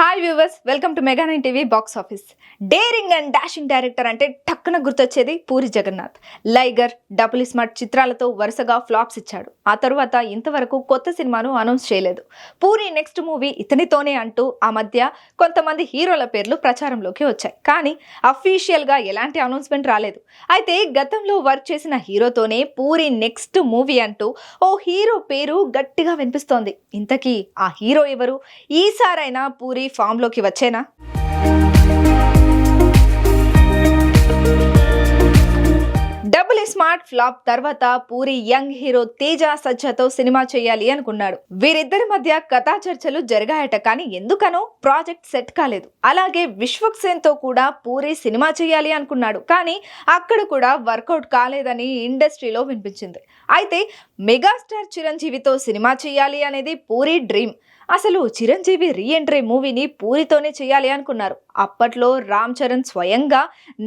Hi viewers welcome to mega nine TV box office daring and dashing director అంటే టక్కున గుర్తొచ్చేది Puri Jagannadh. Liger double smart చిత్రాలతో వరుసగా flops ఇచ్చాడు. ఆ తరువాత ఇంతవరకు కొత్త సినిమాను అనౌన్స్ చేయలేదు. పూరి నెక్స్ట్ మూవీ ఇతనితోనే అంటూ ఆ మధ్య కొంతమంది హీరోల పేర్లు ప్రచారంలోకి వచ్చాయి. కానీ అఫీషియల్గా ఎలాంటి అనౌన్స్మెంట్ రాలేదు. అయితే గతంలో వర్క్ చేసిన హీరోతోనే పూరి నెక్స్ట్ మూవీ అంటూ ఓ హీరో పేరు గట్టిగా వినిపిస్తోంది. ఇంతకీ ఆ హీరో ఎవరు? ఈసారైనా పూరి ఫామ్లోకి వచ్చేనా స్మార్ట్ ఫ్లాప్ తర్వాత పూరి యంగ్ హీరో తేజ సజ్జతో సినిమా చేయాలి అనుకున్నాడు. వీరిద్దరి మధ్య కథా చర్చలు జరిగాయట కానీ ఎందుకనో ప్రాజెక్ట్ సెట్ కాలేదు. అలాగే విశ్వక్ సేన్తో కూడా పూరి సినిమా చేయాలి అనుకున్నాడు. కానీ అక్కడ కూడా వర్కౌట్ కాలేదని ఇండస్ట్రీలో వినిపించింది. అయితే మెగాస్టార్ చిరంజీవితో సినిమా చేయాలి అనేది పూరి డ్రీమ్. అసలు చిరంజీవి రీఎంట్రీ మూవీని పూరితోనే చేయాలి అనుకున్నారు. అప్పట్లో రామ్ చరణ్ స్వయంగా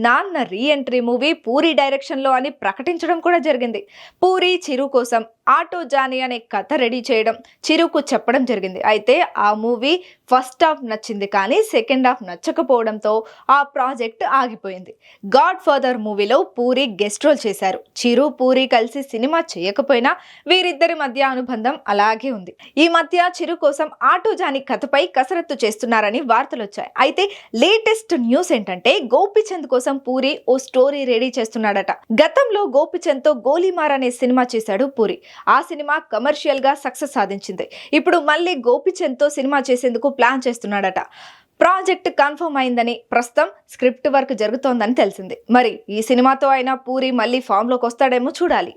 నాన్న రీఎంట్రీ మూవీ పూరి డైరెక్షన్లో అని ప్రకటించడం కూడా జరిగింది. పూరి చిరు కోసం ఆటో జానీ అనే కథ రెడీ చేయడం చిరుకు చెప్పడం జరిగింది. అయితే ఆ మూవీ ఫస్ట్ హాఫ్ నచ్చింది కానీ సెకండ్ హాఫ్ నచ్చకపోవడంతో ఆ ప్రాజెక్ట్ ఆగిపోయింది. గాడ్ ఫాదర్ మూవీలో పూరి గెస్ట్ రోల్ చేశారు. చిరు పూరి కలిసి సినిమా చేయకపోయినా వీరిద్దరి మధ్య అనుబంధం అలాగే ఉంది. ఈ మధ్య చిరు కోసం ఆటో జానీ కథపై కసరత్తు చేస్తున్నారని వార్తలు వచ్చాయి. అయితే లేటెస్ట్ న్యూస్ ఏంటంటే గోపిచంద్ కోసం పూరి ఓ స్టోరీ రెడీ చేస్తున్నాడట. గతంలో గోపిచంద్తో గోలీమార్ అనే సినిమా చేశాడు పూరి. ఆ సినిమా కమర్షియల్గా సక్సెస్ సాధించింది. ఇప్పుడు మళ్ళీ గోపిచంద్తో సినిమా చేసేందుకు ప్లాన్ చేస్తున్నాడట. ప్రాజెక్ట్ కన్ఫర్మ్ అయిందని ప్రస్తుతం స్క్రిప్ట్ వర్క్ జరుగుతోందని తెలిసింది. మరి ఈ సినిమాతో అయినా పూరి మళ్ళీ ఫామ్లోకి వస్తాడేమో చూడాలి.